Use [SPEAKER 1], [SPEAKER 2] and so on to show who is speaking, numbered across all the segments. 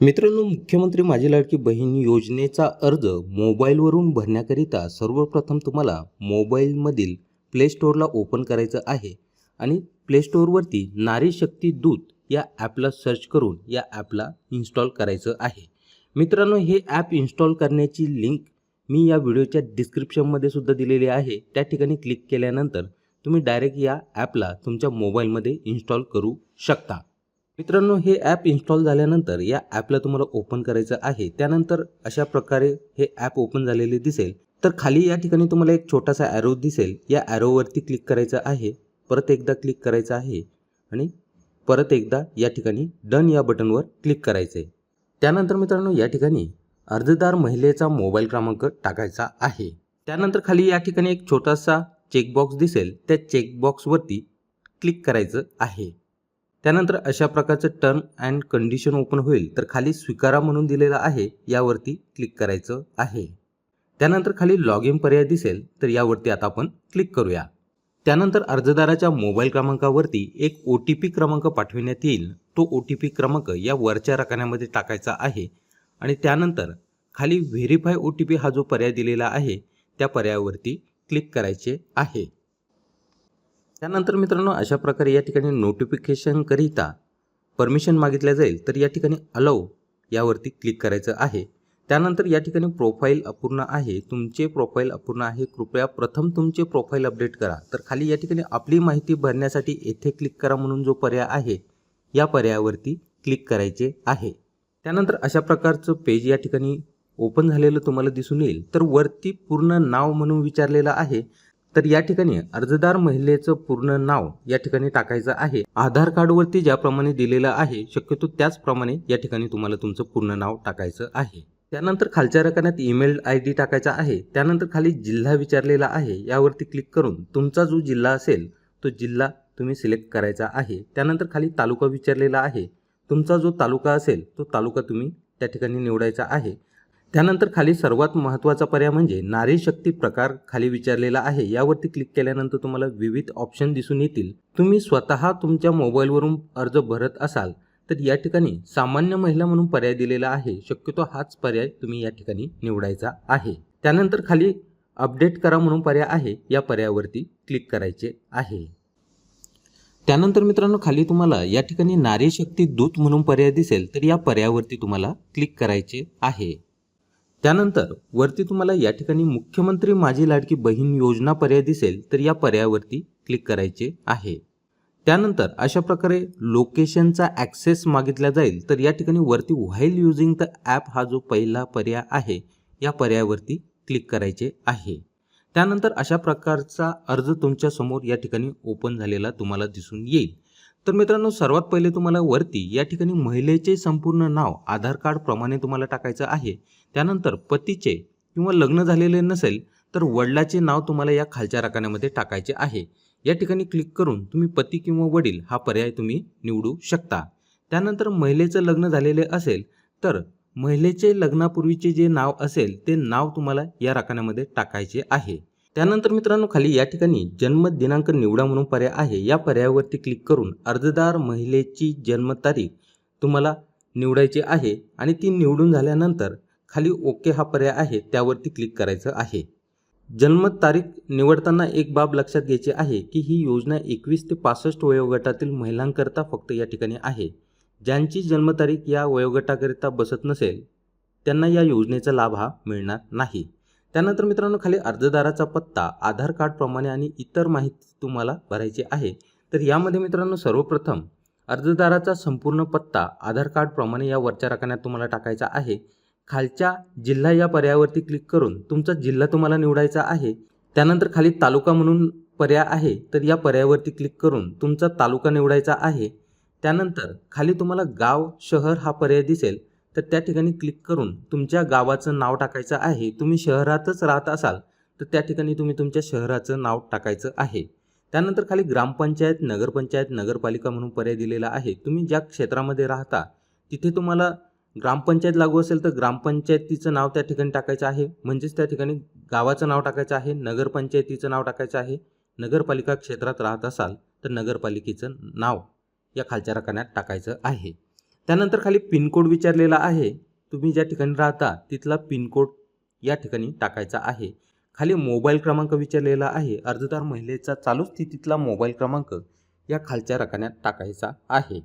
[SPEAKER 1] मित्रांनो मुख्यमंत्री माझी लाडकी बहीण योजनेचा अर्ज मोबाईलवरून भरण्याकरिता सर्वप्रथम तुम्हाला मोबाईलमधील प्ले स्टोअरला ओपन करायचं आहे आणि प्ले स्टोअरवरती नारी शक्ती दूत या ॲपला सर्च करून या ॲपला इन्स्टॉल करायचं आहे. मित्रांनो हे ॲप इन्स्टॉल करण्याची लिंक मी या व्हिडिओच्या डिस्क्रिप्शनमध्ये सुद्धा दिलेली आहे. त्या ठिकाणी क्लिक केल्यानंतर तुम्ही डायरेक्ट या ॲपला तुमच्या मोबाईलमध्ये इन्स्टॉल करू शकता. मित्रांनो हे ॲप इन्स्टॉल झाल्यानंतर या ॲपला तुम्हाला ओपन करायचं आहे. त्यानंतर अशा प्रकारे हे ॲप ओपन झालेले दिसेल. तर खाली या ठिकाणी तुम्हाला एक छोटासा ॲरो दिसेल. या ॲरोवरती क्लिक करायचं आहे. परत एकदा क्लिक करायचं आहे. आणि परत एकदा या ठिकाणी डन या बटनवर क्लिक करायचं आहे त्यानंतर मित्रांनो या ठिकाणी अर्जदार महिलेचा मोबाईल क्रमांक टाकायचा आहे. त्यानंतर खाली या ठिकाणी एक छोटासा चेकबॉक्स दिसेल. त्या चेकबॉक्सवरती क्लिक करायचं आहे. त्यानंतर अशा प्रकारचं टर्म अँड कंडिशन ओपन होईल तर खाली स्वीकारा म्हणून दिलेला आहे यावरती क्लिक करायचं आहे. त्यानंतर खाली लॉग इन पर्याय दिसेल तर यावरती आता आपण क्लिक करूया. त्यानंतर अर्जदाराच्या मोबाईल क्रमांकावरती एक ओ टी पी क्रमांक पाठविण्यात येईल. तो ओ टी पी क्रमांक या वरच्या रकान्यामध्ये टाकायचा आहे आणि त्यानंतर खाली व्हेरीफाय ओ टी पी हा जो पर्याय दिलेला आहे त्या पर्यायावरती क्लिक करायचे आहे. त्यानंतर मित्रांनो अशा प्रकारे या ठिकाणी नोटिफिकेशनकरिता परमिशन मागितल्या जाईल तर या ठिकाणी अलाव यावरती क्लिक करायचं आहे. त्यानंतर या ठिकाणी प्रोफाईल अपूर्ण आहे तुमचे प्रोफाईल अपूर्ण आहे कृपया प्रथम तुमचे प्रोफाईल अपडेट करा. तर खाली या ठिकाणी आपली माहिती भरण्यासाठी येथे क्लिक करा म्हणून जो पर्याय आहे या पर्यायावरती क्लिक करायचे आहे. त्यानंतर अशा प्रकारचं पेज या ठिकाणी ओपन झालेलं तुम्हाला दिसून येईल. तर वरती पूर्ण नाव म्हणून विचारलेलं आहे. तर या ठिकाणी अर्जदार महिलेचं पूर्ण नाव या ठिकाणी टाकायचं आहे. आधार कार्डवरती ज्याप्रमाणे दिलेलं आहे शक्यतो त्याचप्रमाणे या ठिकाणी तुम्हाला तुमचं पूर्ण नाव टाकायचं आहे. त्यानंतर खालच्या रकान्यात ईमेल आय डी टाकायचा आहे. त्यानंतर खाली जिल्हा विचारलेला आहे. यावरती क्लिक करून तुमचा जो जिल्हा असेल तो जिल्हा तुम्ही सिलेक्ट करायचा आहे. त्यानंतर खाली तालुका विचारलेला आहे. तुमचा जो तालुका असेल तो तालुका तुम्ही त्या ठिकाणी निवडायचा आहे. त्यानंतर खाली सर्वात महत्त्वाचा पर्याय म्हणजे नारी शक्ती प्रकार खाली विचारलेला आहे. यावरती क्लिक केल्यानंतर तुम्हाला विविध ऑप्शन दिसून येतील. तुम्ही स्वतः तुमच्या मोबाईलवरून अर्ज भरत असाल तर या ठिकाणी सामान्य महिला म्हणून पर्याय दिलेला आहे. शक्यतो हाच पर्याय तुम्ही या ठिकाणी निवडायचा आहे. त्यानंतर खाली अपडेट करा म्हणून पर्याय आहे. या पर्यायावरती क्लिक करायचे आहे. त्यानंतर मित्रांनो खाली तुम्हाला या ठिकाणी नारी शक्ती दूत म्हणून पर्याय दिसेल तर या पर्यायावरती तुम्हाला क्लिक करायचे आहे. त्यानंतर वरती तुम्हाला या ठिकाणी मुख्यमंत्री माझी लाडकी बहीण योजना पर्याय दिसेल तर या पर्यायावरती क्लिक करायचे आहे. त्यानंतर अशा प्रकारे लोकेशनचा ॲक्सेस मागितला जाईल तर या ठिकाणी वरती व्हाईल युझिंग द ॲप हा जो पहिला पर्याय आहे या पर्यायावरती क्लिक करायचे आहे. त्यानंतर अशा प्रकारचा अर्ज तुमच्यासमोर या ठिकाणी ओपन झालेला तुम्हाला दिसून येईल. तर मित्रांनो सर्वात पहिले तुम्हाला वरती या ठिकाणी महिलेचे संपूर्ण नाव आधार कार्ड प्रमाणे तुम्हाला टाकायचं आहे. त्यानंतर पतीचे किंवा लग्न झालेले नसेल तर वडिलाचे नाव तुम्हाला या खालच्या रकान्यामध्ये टाकायचे आहे. या ठिकाणी क्लिक करून तुम्ही पती किंवा वडील हा पर्याय तुम्ही निवडू शकता. त्यानंतर महिलेचं लग्न झालेले असेल तर महिलेचे लग्नापूर्वीचे जे नाव असेल ते नाव तुम्हाला या रकान्यामध्ये टाकायचे आहे. त्यानंतर मित्रांनो खाली या ठिकाणी जन्म दिनांक निवडा म्हणून पर्याय आहे. या पर्यायावरती क्लिक करून अर्जदार महिलेची जन्मतारीख तुम्हाला निवडायची आहे आणि ती निवडून झाल्यानंतर खाली ओके हा पर्याय आहे त्यावरती क्लिक करायचं आहे. जन्मतारीख निवडताना एक बाब लक्षात घ्यायची आहे की ही योजना एकवीस ते पासष्ट वयोगटातील महिलांकरता फक्त या ठिकाणी आहे. ज्यांची जन्मतारीख या वयोगटाकरिता बसत नसेल त्यांना या योजनेचा लाभ हा मिळणार नाही. त्यानंतर मित्रांनो खाली अर्जदाराचा पत्ता आधार कार्डप्रमाणे आणि इतर माहिती तुम्हाला भरायची आहे. तर यामध्ये मित्रांनो सर्वप्रथम अर्जदाराचा संपूर्ण पत्ता आधार कार्डप्रमाणे या वरच्या रकान्यात तुम्हाला टाकायचा आहे. खालच्या जिल्हा या पर्यायावरती क्लिक करून तुमचा जिल्हा तुम्हाला निवडायचा आहे. त्यानंतर खाली तालुका म्हणून पर्याय आहे तर या पर्यायावरती क्लिक करून तुमचा तालुका निवडायचा आहे. त्यानंतर खाली तुम्हाला गाव शहर हा पर्याय दिसेल. तर त्या ठिकाणी क्लिक करून तुमच्या गावाचं नाव टाकायचं आहे. तुम्ही शहरातच राहत असाल तर त्या ठिकाणी तुम्ही तुमच्या शहराचं नाव टाकायचं आहे. त्यानंतर खाली ग्रामपंचायत नगरपंचायत नगरपालिका म्हणून पर्याय दिलेला आहे. तुम्ही ज्या क्षेत्रामध्ये राहता तिथे तुम्हाला ग्रामपंचायत लागू असेल तर ग्रामपंचायतीचं नाव त्या ठिकाणी टाकायचं आहे. म्हणजेच त्या ठिकाणी गावाचं नाव टाकायचं आहे नगरपंचायतीचं नाव टाकायचं आहे नगरपालिका क्षेत्रात राहत असाल तर नगरपालिकेचं नाव या खालच्या रकान्यात टाकायचं आहे. त्यानंतर खाली पिनकोड विचारलेला आहे. तुम्ही ज्या ठिकाणी राहता तिथला पिनकोड या ठिकाणी टाकायचा आहे. खाली मोबाईल क्रमांक विचारलेला आहे. अर्जदार महिलेचा चालू स्थितीतला मोबाईल क्रमांक या खालच्या रकान्यात टाकायचा आहे.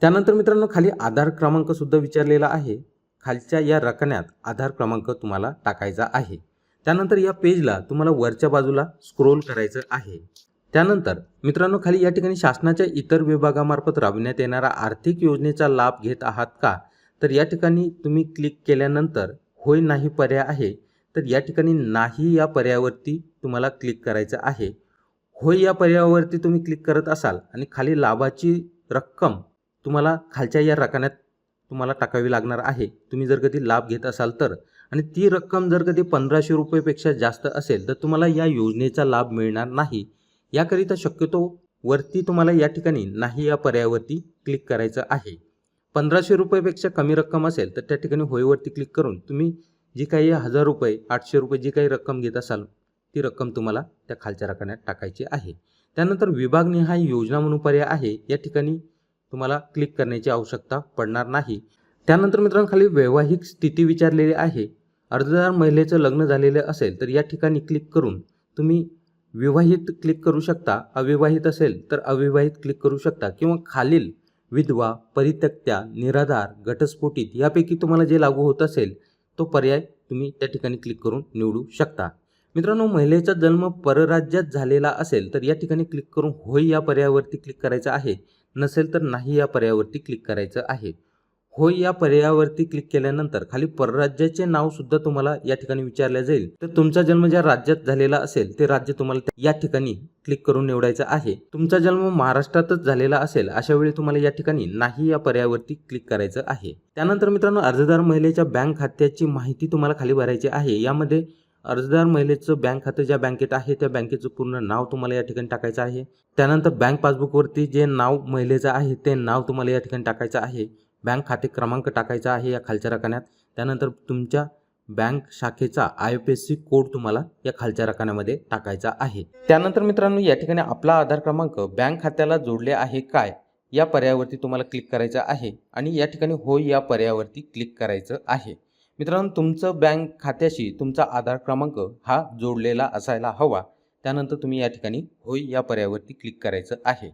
[SPEAKER 1] त्यानंतर मित्रांनो खाली आधार क्रमांकसुद्धा विचारलेला आहे. खालच्या या रकान्यात आधार क्रमांक तुम्हाला टाकायचा आहे. त्यानंतर या पेजला तुम्हाला वरच्या बाजूला स्क्रोल करायचं आहे. त्यानंतर मित्रांनो खाली या ठिकाणी शासनाच्या इतर विभागामार्फत राबविण्यात येणारा आर्थिक योजनेचा लाभ घेत आहात का? तर या ठिकाणी तुम्ही क्लिक केल्यानंतर होय नाही पर्याय आहे तर या ठिकाणी नाही या पर्यायावरती तुम्हाला क्लिक करायचं आहे. होय या पर्यायावरती तुम्ही क्लिक करत असाल आणि खाली लाभाची रक्कम तुम्हाला खालच्या या रकान्यात तुम्हाला टाकावी लागणार आहे. तुम्ही जर कधी लाभ घेत असाल तर. आणि ती रक्कम जर कधी पंधराशे रुपयेपेक्षा जास्त असेल तर तुम्हाला या योजनेचा लाभ मिळणार नाही. याकरिता शक्यतो वरती तुम्हाला या ठिकाणी नाही या पर्यायावरती क्लिक करायचं आहे. पंधराशे रुपयेपेक्षा कमी रक्कम असेल तर त्या ठिकाणी होयवरती क्लिक करून तुम्ही जी काही हजार रुपये आठशे रुपये जी काही रक्कम घेत असाल ती रक्कम तुम्हाला त्या खालच्या रकान्यात टाकायची आहे. त्यानंतर विभागनिहाय योजना म्हणून पर्याय आहे या ठिकाणी तुम्हाला क्लिक करण्याची आवश्यकता पडणार नाही. त्यानंतर मित्रांनो खाली वैवाहिक स्थिती विचारलेली आहे. अर्जदार महिलेचं लग्न झालेलं असेल तर या ठिकाणी क्लिक करून तुम्ही विवाहित क्लिक करू शकता अविवाहित असेल तर अविवाहित क्लिक करू शकता किंवा खालील विधवा परित्यक्त्या निराधार घटस्फोटित यापैकी तुम्हाला जे लागू होत असेल तो पर्याय तुम्ही त्या ठिकाणी क्लिक करून निवडू शकता. मित्रांनो महिलेचा जन्म परराज्यात झालेला असेल तर या ठिकाणी क्लिक करून होय या पर्यायावरती क्लिक करायचं आहे. नसेल तर नाही या पर्यायावरती क्लिक करायचं आहे. होय या पर्यायावरती क्लिक केल्यानंतर खाली परराज्याचे नाव सुद्धा तुम्हाला या ठिकाणी विचारले जाईल. तर तुमचा जन्म ज्या राज्यात झालेला असेल ते राज्य तुम्हाला या ठिकाणी क्लिक करून निवडायचं आहे. तुमचा जन्म महाराष्ट्रातच झालेला असेल अशा वेळी तुम्हाला या ठिकाणी नाही या पर्यायावरती क्लिक करायचं आहे. त्यानंतर मित्रांनो अर्जदार महिलेच्या बँक खात्याची माहिती तुम्हाला खाली भरायची आहे. यामध्ये अर्जदार महिलेचं बँक खातं ज्या बँकेत आहे त्या बँकेचं पूर्ण नाव तुम्हाला या ठिकाणी टाकायचं आहे. त्यानंतर बँक पासबुकवरती जे नाव महिलेचं आहे ते नाव तुम्हाला या ठिकाणी टाकायचं आहे. बँक खाते क्रमांक टाकायचा आहे या खालच्या रकान्यात. त्यानंतर तुमच्या बँक शाखेचा I F S C code तुम्हाला या खालच्या रकान्यामध्ये टाकायचा आहे. त्यानंतर मित्रांनो या ठिकाणी आपला आधार क्रमांक बँक खात्याला जोडले आहे काय या पर्यायावरती तुम्हाला क्लिक करायचं आहे आणि या ठिकाणी हो या पर्यायावरती क्लिक करायचं आहे. मित्रांनो तुमचं बँक खात्याशी तुमचा आधार क्रमांक हा जोडलेला असायला हवा. त्यानंतर तुम्ही या ठिकाणी होय या पर्यायावरती क्लिक करायचं आहे.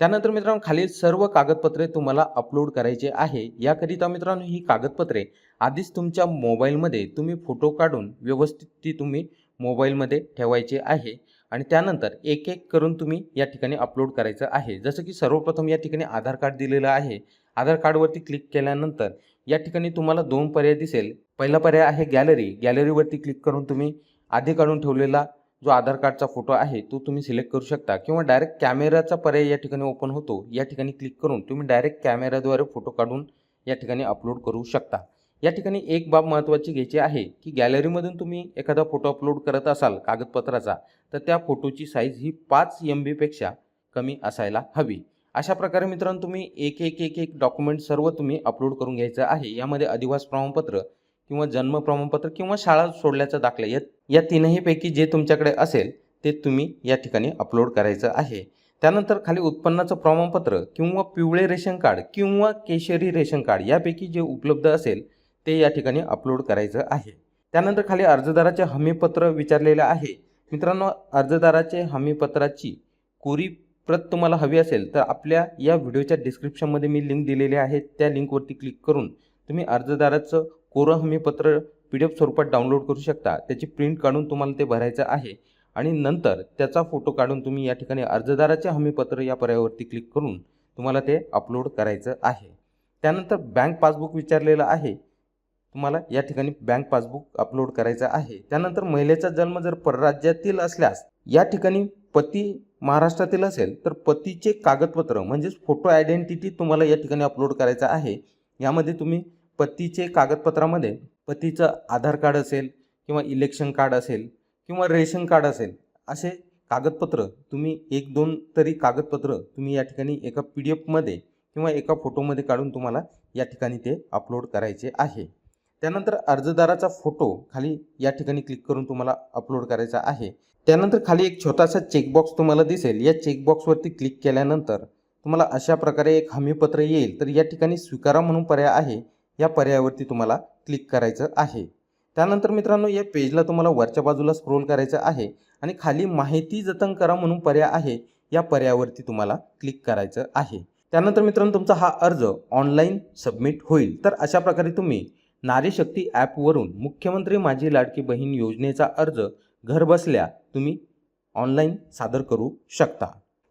[SPEAKER 1] त्यानंतर मित्रांनो खालील सर्व कागदपत्रे तुम्हाला अपलोड करायचे आहे. याकरिता मित्रांनो ही कागदपत्रे आधीच तुमच्या मोबाईलमध्ये तुम्ही फोटो काढून व्यवस्थित ती तुम्ही मोबाईलमध्ये ठेवायचे आहे. आणि त्यानंतर एक एक करून तुम्ही या ठिकाणी अपलोड करायचं आहे. जसं की सर्वप्रथम या ठिकाणी आधार कार्ड दिलेलं आहे. आधार कार्डवरती क्लिक केल्यानंतर या ठिकाणी तुम्हाला दोन पर्याय दिसेल. पहिला पर्याय आहे गॅलरी गॅलरीवरती क्लिक करून तुम्ही आधी काढून ठेवलेला जो आधार कार्डचा फोटो आहे तो तुम्ही सिलेक्ट करू शकता किंवा डायरेक्ट कॅमेराचा पर्याय या ठिकाणी ओपन होतो या ठिकाणी क्लिक करून तुम्ही डायरेक्ट कॅमेराद्वारे फोटो काढून या ठिकाणी अपलोड करू शकता. या ठिकाणी एक बाब महत्त्वाची घ्यायची आहे की गॅलरीमधून तुम्ही एखादा फोटो अपलोड करत असाल कागदपत्राचा तर त्या फोटोची साईज ही पाच एम बीपेक्षा कमी असायला हवी. अशा प्रकारे मित्रांनो तुम्ही एक एक एक एक डॉक्युमेंट सर्व तुम्ही अपलोड करून घ्यायचं आहे. यामध्ये अधिवास प्रमाणपत्र किंवा जन्म प्रमाणपत्र किंवा शाळा सोडल्याचा दाखला या या तीनहीपैकी जे तुमच्याकडे असेल ते तुम्ही या ठिकाणी अपलोड करायचं आहे. त्यानंतर खाली उत्पन्नाचं प्रमाणपत्र किंवा पिवळे रेशन कार्ड किंवा केशरी रेशन कार्ड यापैकी जे उपलब्ध असेल ते या ठिकाणी अपलोड करायचं आहे. त्यानंतर खाली अर्जदाराचे हमीपत्र विचारलेलं आहे. मित्रांनो अर्जदाराचे हमीपत्राची कोरी प्रत तुम्हाला हवी असेल तर आपल्या या व्हिडिओच्या डिस्क्रिप्शनमध्ये मी लिंक दिलेली आहे. त्या लिंकवरती क्लिक करून तुम्ही अर्जदाराचं कोरं हमीपत्र पी डी एफ स्वरूपात डाउनलोड करू शकता. त्याची प्रिंट काढून तुम्हाला ते भरायचं आहे. आणि नंतर त्याचा फोटो काढून तुम्ही या ठिकाणी अर्जदाराचे हमीपत्र या पर्यायावरती क्लिक करून तुम्हाला ते अपलोड करायचं आहे. त्यानंतर बँक पासबुक विचारलेलं आहे. तुम्हाला या ठिकाणी बँक पासबुक अपलोड करायचं आहे. त्यानंतर महिलेचा जन्म जर परराज्यातील असल्यास या ठिकाणी पती महाराष्ट्रातील असेल तर पतीचे कागदपत्र म्हणजेच फोटो आयडेंटिटी तुम्हाला या ठिकाणी अपलोड करायचं आहे. यामध्ये तुम्ही पतीचे कागदपत्रामध्ये पतीचं आधार कार्ड असेल किंवा इलेक्शन कार्ड असेल किंवा रेशन कार्ड असेल असे कागदपत्र तुम्ही एक दोन तरी कागदपत्र तुम्ही या ठिकाणी एका पी डी एफमध्ये किंवा एका फोटोमध्ये काढून तुम्हाला या ठिकाणी ते अपलोड करायचे आहे. त्यानंतर अर्जदाराचा फोटो खाली या ठिकाणी क्लिक करून तुम्हाला अपलोड करायचा आहे. त्यानंतर खाली एक छोटासा चेकबॉक्स तुम्हाला दिसेल. या चेकबॉक्सवरती क्लिक केल्यानंतर तुम्हाला अशा प्रकारे एक हमीपत्र येईल. तर या ठिकाणी स्वीकारा म्हणून पर्याय आहे. या पर्यायावरती तुम्हाला क्लिक करायचं आहे. त्यानंतर मित्रांनो या पेजला तुम्हाला वरच्या बाजूला स्क्रोल करायचं आहे आणि खाली माहिती जतन करा म्हणून पर्याय आहे या पर्यायावरती तुम्हाला क्लिक करायचं आहे. त्यानंतर मित्रांनो तुमचा हा अर्ज ऑनलाईन सबमिट होईल. तर अशा प्रकारे तुम्ही नारी शक्ती ॲपवरून मुख्यमंत्री माझी लाडकी बहीण योजनेचा अर्ज घरबसल्या तुम्ही ऑनलाईन सादर करू शकता.